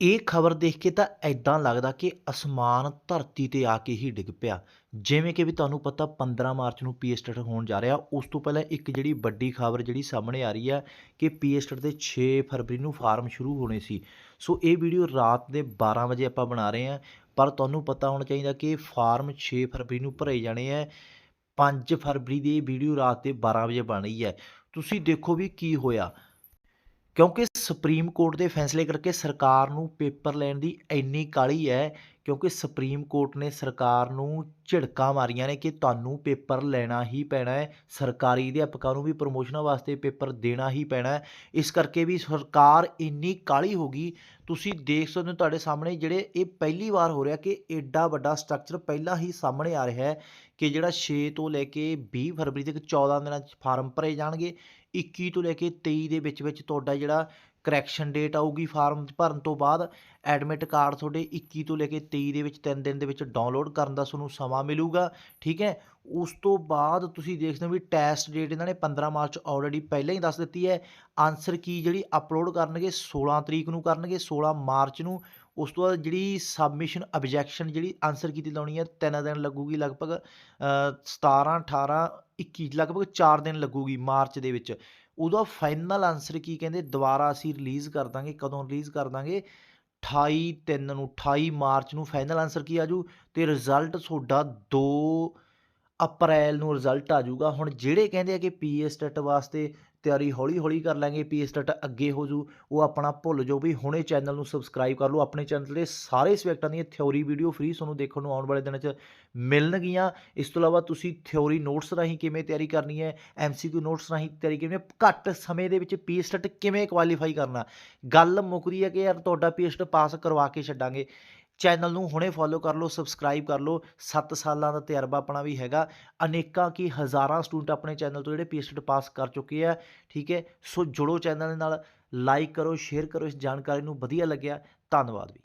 ਇਹ ਖਬਰ ਦੇਖ ਕੇ ਤਾਂ ਐਦਾਂ ਲੱਗਦਾ ਕਿ ਅਸਮਾਨ ਧਰਤੀ ਤੇ ਆ ਕੇ ਹੀ ਡਿੱਗ ਪਿਆ। ਜਿਵੇਂ ਕਿ ਵੀ ਤੁਹਾਨੂੰ ਪਤਾ 15 ਮਾਰਚ ਨੂੰ ਪੀ ਹੋਣ ਜਾ ਰਿਹਾ, ਉਸ ਤੋਂ ਪਹਿਲਾਂ ਇੱਕ ਜਿਹੜੀ ਵੱਡੀ ਖਬਰ ਜਿਹੜੀ ਸਾਹਮਣੇ ਆ ਰਹੀ ਹੈ ਕਿ ਪੀ ਸਟੇਟ ਦੇ 6 ਫਰਵਰੀ ਨੂੰ ਫਾਰਮ ਸ਼ੁਰੂ ਹੋਣੇ ਸੀ। ਸੋ ਇਹ ਵੀਡੀਓ ਰਾਤ ਦੇ 12 ਵਜੇ ਆਪਾਂ ਬਣਾ ਰਹੇ ਹਾਂ, ਪਰ ਤੁਹਾਨੂੰ ਪਤਾ ਹੋਣਾ ਚਾਹੀਦਾ ਕਿ ਫਾਰਮ 6 ਫਰਵਰੀ ਨੂੰ ਭਰੇ ਜਾਣੇ ਹੈ 5 ਫਰਵਰੀ ਦੀ ਇਹ ਵੀਡੀਓ ਰਾਤ ਦੇ 12 ਵਜੇ ਬਣ ਰਹੀ ਹੈ। ਤੁਸੀਂ ਦੇਖੋ ਵੀ ਕੀ ਹੋਇਆ। ਕਿਉਂਕਿ ਸੁਪਰੀਮ ਕੋਰਟ ਦੇ ਫੈਸਲੇ ਕਰਕੇ ਸਰਕਾਰ ਨੂੰ ਪੇਪਰ ਲੈਣ ਦੀ ਇੰਨੀ ਕਾਹਲੀ ਹੈ ਕਿਉਂਕਿ ਸੁਪਰੀਮ ਕੋਰਟ ਨੇ ਸਰਕਾਰ ਨੂੰ ਝਿੜਕਾਂ ਮਾਰੀਆਂ ਨੇ ਕਿ ਤੁਹਾਨੂੰ ਪੇਪਰ ਲੈਣਾ ਹੀ ਪੈਣਾ ਹੈ, ਸਰਕਾਰੀ ਅਧਿਆਪਕਾਂ ਨੂੰ ਵੀ ਪ੍ਰਮੋਸ਼ਨਾਂ ਵਾਸਤੇ ਪੇਪਰ ਦੇਣਾ ਹੀ ਪੈਣਾ ਹੈ। ਇਸ ਕਰਕੇ ਵੀ ਸਰਕਾਰ ਇੰਨੀ ਕਾਹਲੀ ਹੋ ਗਈ। ਤੁਸੀਂ ਦੇਖ ਸਕਦੇ ਹੋ ਤੁਹਾਡੇ ਸਾਹਮਣੇ ਜਿਹੜੇ ਇਹ ਪਹਿਲੀ ਵਾਰ ਹੋ ਰਿਹਾ ਕਿ ਐਡਾ ਵੱਡਾ ਸਟਰਕਚਰ ਪਹਿਲਾਂ ਹੀ ਸਾਹਮਣੇ ਆ ਰਿਹਾ ਹੈ ਕਿ ਜਿਹੜਾ 6 ਤੋਂ ਲੈ ਕੇ 20 ਫਰਵਰੀ ਤੱਕ 14 ਦਿਨਾਂ 'ਚ ਫਾਰਮ ਭਰੇ ਜਾਣਗੇ। 21 ਤੋਂ ਲੈ ਕੇ 23 ਦੇ ਵਿੱਚ ਵਿੱਚ ਤੁਹਾਡਾ ਜਿਹੜਾ ਕਰੈਕਸ਼ਨ ਡੇਟ ਆਊਗੀ ਫਾਰਮ ਭਰਨ ਤੋਂ ਬਾਅਦ ਐਡਮਿਟ ਕਾਰਡ ਤੁਹਾਡੇ 21 ਤੋਂ ਲੈ ਕੇ 23 ਦੇ ਵਿੱਚ 3 ਦਿਨ ਦੇ ਵਿੱਚ ਡਾਊਨਲੋਡ ਕਰਨ ਦਾ ਤੁਹਾਨੂੰ ਸਮਾਂ ਮਿਲੂਗਾ, ਠੀਕ ਹੈ? ਉਸ ਤੋਂ ਬਾਅਦ ਤੁਸੀਂ ਦੇਖਦੇ ਹੋ ਵੀ ਟੈਸਟ ਡੇਟ ਇਹਨਾਂ ਨੇ 15 ਮਾਰਚ ਆਲਰੇਡੀ ਪਹਿਲਾਂ ਹੀ ਦੱਸ ਦਿੱਤੀ ਹੈ। ਆਨਸਰ ਕੀ ਜਿਹੜੀ ਅਪਲੋਡ ਕਰਨਗੇ 16 ਤਰੀਕ ਨੂੰ ਕਰਨਗੇ 16 ਮਾਰਚ ਨੂੰ। ਉਸ ਤੋਂ ਬਾਅਦ ਜਿਹੜੀ ਸਬਮਿਸ਼ਨ ਆਬਜੈਕਸ਼ਨ ਜਿਹੜੀ ਆਨਸਰ ਕੀਤੀ ਲਾਉਣੀ ਹੈ, ਤਿੰਨ ਦਿਨ ਲੱਗੂਗੀ ਲਗਭਗ 17 18 21 ਲਗਭਗ 4 ਦਿਨ ਲੱਗੂਗੀ ਮਾਰਚ ਦੇ ਵਿੱਚ। ਉਹਦਾ ਫਾਈਨਲ ਆਨਸਰ ਕੀ ਕਹਿੰਦੇ? ਦੁਬਾਰਾ ਅਸੀਂ ਰਿਲੀਜ਼ ਕਰ ਦਾਂਗੇ। ਕਦੋਂ ਰਿਲੀਜ਼ ਕਰ ਦਾਂਗੇ? 28 3 ਨੂੰ 28 ਮਾਰਚ ਨੂੰ ਫਾਈਨਲ ਆਨਸਰ ਕੀ ਆਜੂ ਤੇ ਰਿਜ਼ਲਟ ਤੁਹਾਡਾ 2 ਅਪ੍ਰੈਲ ਨੂੰ ਰਿਜ਼ਲਟ ਆ ਜਾਊਗਾ। ਹੁਣ ਜਿਹੜੇ ਕਹਿੰਦੇ ਆ ਕਿ ਪੀਏ ਸਟੇਟ ਵਾਸਤੇ ਤਿਆਰੀ ਹੌਲੀ ਹੌਲੀ ਕਰ ਲਾਂਗੇ ਪੀ ਸਟੇਟ ਅੱਗੇ ਹੋ ਜੂ ਉਹ ਆਪਣਾ ਭੁੱਲ ਜਾਓ ਵੀ ਹੁਣੇ ਚੈਨਲ ਨੂੰ ਸਬਸਕ੍ਰਾਈਬ ਕਰ ਲਓ। ਆਪਣੇ ਚੈਨਲ ਦੇ ਸਾਰੇ ਸਬਜੈਕਟਾਂ ਦੀਆਂ ਥਿਉਰੀ ਵੀਡੀਓ ਫ੍ਰੀ ਤੁਹਾਨੂੰ ਦੇਖਣ ਨੂੰ ਆਉਣ ਵਾਲੇ ਦਿਨਾਂ 'ਚ ਮਿਲਣਗੀਆਂ। ਇਸ ਤੋਂ ਇਲਾਵਾ ਤੁਸੀਂ ਥਿਉਰੀ ਨੋਟਸ ਰਾਹੀਂ ਕਿਵੇਂ ਤਿਆਰੀ ਕਰਨੀ ਹੈ ਐਮਸੀਕਿਊ ਨੋਟਸ ਰਾਹੀਂ ਤਿਆਰੀ ਕਿਵੇਂ ਘੱਟ ਸਮੇਂ ਦੇ ਵਿੱਚ ਪੀ ਸਟੇਟ ਕਿਵੇਂ ਕੁਆਲੀਫਾਈ ਕਰਨਾ ਗੱਲ ਮੁੱਕਦੀ ਹੈ ਕਿ ਯਾਰ ਤੁਹਾਡਾ ਪੀ ਸਟੇਟ ਪਾਸ ਕਰਵਾ ਕੇ ਛੱਡਾਂਗੇ। ਚੈਨਲ ਨੂੰ ਹੁਣੇ ਫੋਲੋ ਕਰ ਲਓ ਸਬਸਕ੍ਰਾਈਬ ਕਰ ਲਓ। 7 ਸਾਲਾਂ ਦਾ ਤਜਰਬਾ ਆਪਣਾ ਵੀ ਹੈਗਾ। ਅਨੇਕਾਂ ਕੀ ਹਜ਼ਾਰਾਂ ਸਟੂਡੈਂਟ ਆਪਣੇ ਚੈਨਲ ਤੋਂ ਜਿਹੜੇ ਪੀਐਸਟੀ ਪਾਸ ਕਰ ਚੁੱਕੇ ਆ, ਠੀਕ ਹੈ? ਸੋ ਜੁੜੋ ਚੈਨਲ ਦੇ ਨਾਲ ਲਾਈਕ ਕਰੋ ਸ਼ੇਅਰ ਕਰੋ, ਇਸ ਜਾਣਕਾਰੀ ਨੂੰ ਵਧੀਆ ਲੱਗਿਆ। ਧੰਨਵਾਦ ਵੀ।